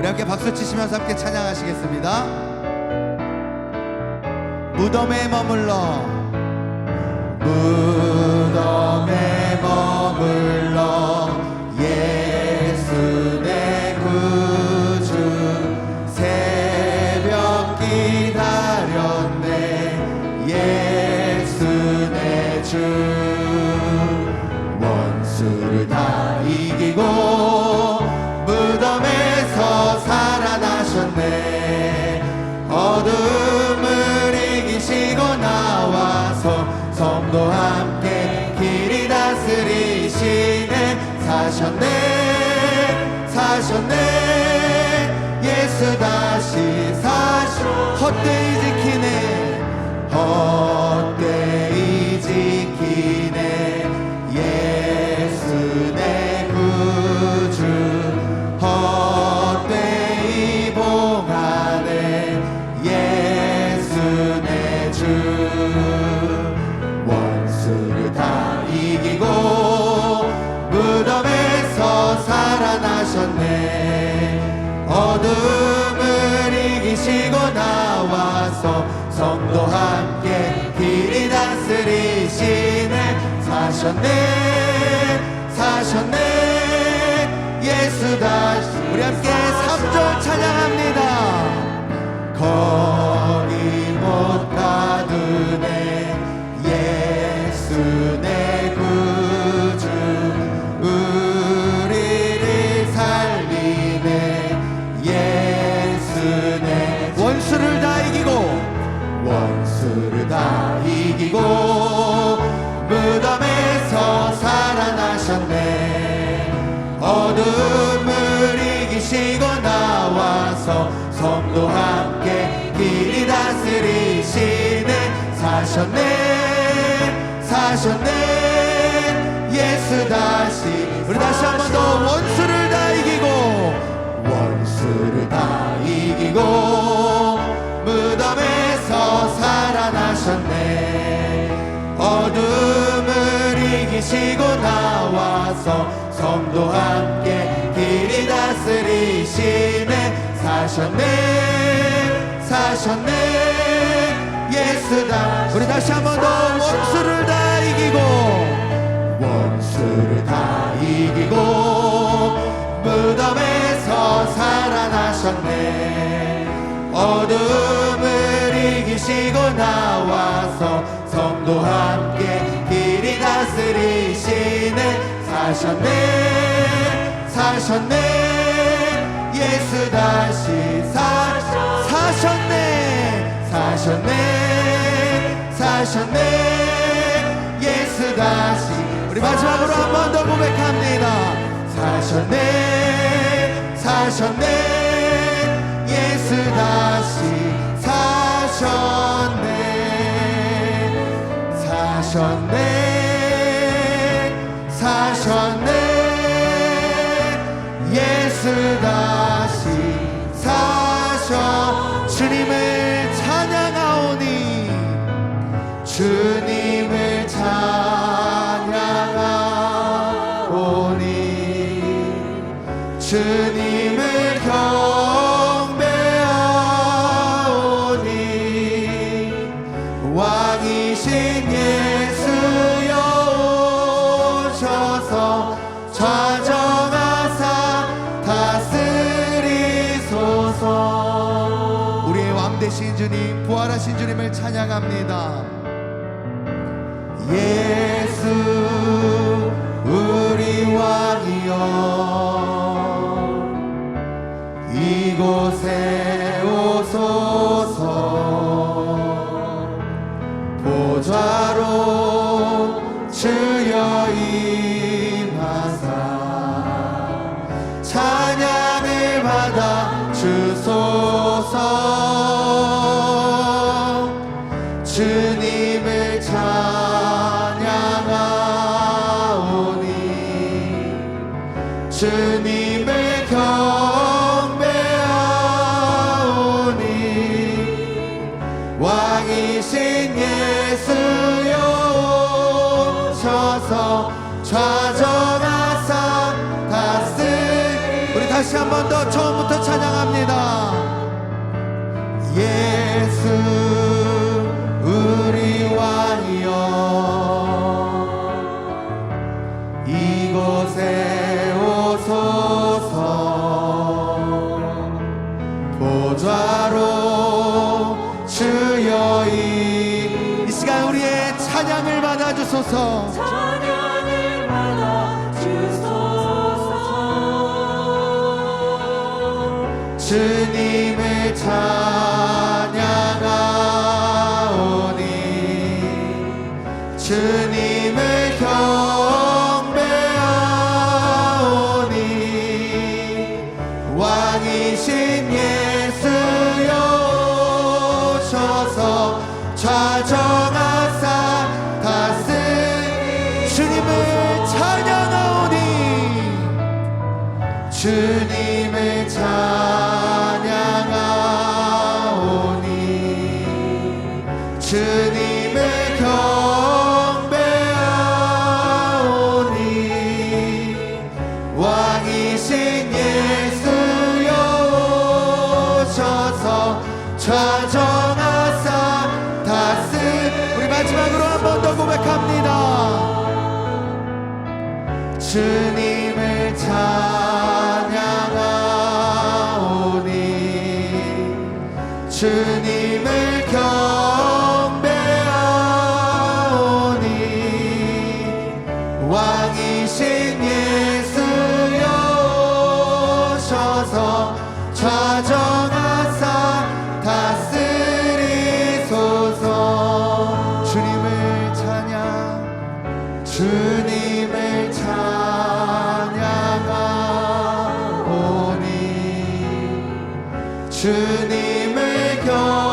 우리 함께 박수 치시면서 함께 찬양하시겠습니다. 무덤에 머물러. 무덤에 머물러. 예수 내 구주. 새벽 기다렸네. 예수 내주. 원수를 성도 함께 길이 다스리시네. 사셨네 사셨네. 예수 다시 사시 헛되이 성도 함께 길이 다스리시네. 사셨네 사셨네. 예수 다시 우리 함께 3절 찬양합니다. 거 이기고 무덤에서 살아나셨네. 어둠을 이기시고 나와서 성도 함께 길이 다스리시네. 사셨네 사셨네. 예수 다시 우리 다시 한 번 더 원수를 다 이기고 원수를 다 이기고 이기시고 나와서 성도 함께 길이 다스리시네 사셨네 사셨네. 예수 다 우리 다시 한 번 더 원수를 다 이기고 원수를 다 이기고 무덤에서 살아나셨네. 어둠을 이기시고 나와서 성도 함께 다스리시네. 사셨네 사셨네. 예수 다시 사, 사셨네. 사셨네 사셨네. 예수 다시. 우리 마지막으로 한 번 더 고백합니다. 사셨네 사셨네 예수 다시 사셔 주님을 찬양하오니 주님을 찬양하오니 주님을 경배하오니 왕이신 예수여 오셔서 좌정 부활하신 주님을 찬양합니다. 예 주님을 경배하오니 왕이신 예수여 오셔서 좌정하사 다스 우리 다시 한 번 더 처음부터 찬양합니다. 예수 찬양을 받아 주소서. 찬양을 받아 주소서. 주님을 찬양하오니 주님을 경배하오니 왕이신 예수여 오셔서 좌정 주님을 찬양하오니 주님을 경배하오니 왕이신 예수여 오셔서 좌정하사 다스 우리 마지막으로 한 번 더 고백합니다. 주 주님을 경 주님을 경